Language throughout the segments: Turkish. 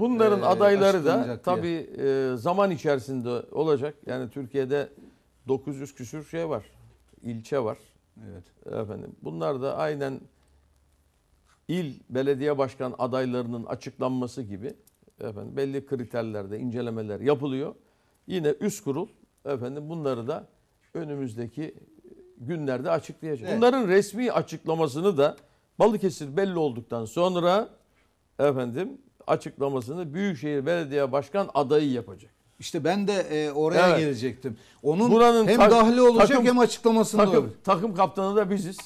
Bunların e, adayları da tabii e, zaman içerisinde olacak. Yani Türkiye'de 900 küsür şey var. ilçe var. Evet. Efendim. Bunlar da aynen il belediye başkan adaylarının açıklanması gibi efendim belli kriterlerde incelemeler yapılıyor. Yine üst kurul efendim bunları da önümüzdeki günlerde açıklayacak. Evet. Bunların resmi açıklamasını da Balıkesir belli olduktan sonra efendim açıklamasını Büyükşehir Belediye Başkan adayı yapacak. İşte ben de e, oraya Evet. gelecektim. Onun Buranın hem tak- dahli olacak takım- hem açıklamasında Takım, olur. takım kaptanı da biziz.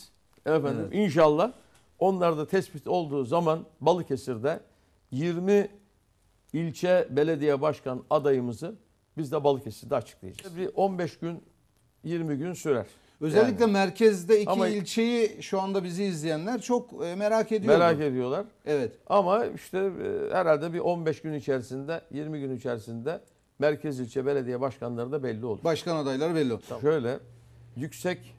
Efendim Evet. inşallah onlar da tespit olduğu zaman Balıkesir'de 20 ilçe belediye başkan adayımızı biz de Balıkesir'de açıklayacağız. Bir 15 gün 20 gün sürer. Özellikle Yani merkezde iki Ama- ilçeyi şu anda bizi izleyenler çok e, merak ediyor. merak ediyorlar. Evet. Ama işte e, herhalde bir 15 gün içerisinde 20 gün içerisinde merkez ilçe belediye başkanları da belli olur. Başkan adayları belli. Şöyle yüksek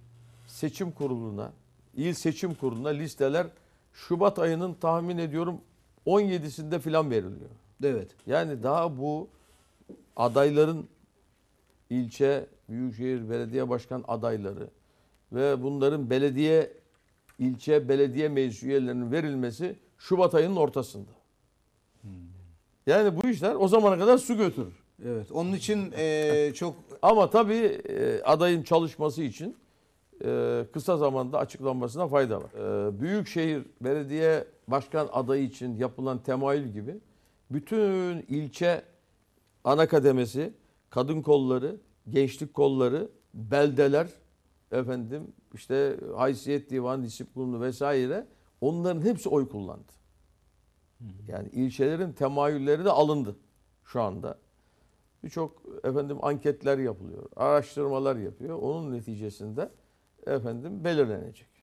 seçim kuruluna, il seçim kuruluna listeler Şubat ayının tahmin ediyorum 17'sinde filan veriliyor. Evet. Yani daha bu adayların ilçe, büyükşehir, belediye başkan adayları ve bunların belediye, ilçe, belediye meclis üyelerinin verilmesi Şubat ayının ortasında. Yani bu işler o zamana kadar su götürür. Evet. Onun için e, çok Ama tabii e, adayın çalışması için e, kısa zamanda açıklanmasına fayda var. E, Büyükşehir Belediye Başkan adayı için yapılan temayül gibi bütün ilçe ana kademesi, kadın kolları, gençlik kolları, beldeler, efendim işte haysiyet divanı, disiplin kurulu vesaire onların hepsi oy kullandı. Yani ilçelerin temayülleri de alındı şu anda. Birçok efendim anketler yapılıyor, araştırmalar yapıyor. Onun neticesinde efendim belirlenecek.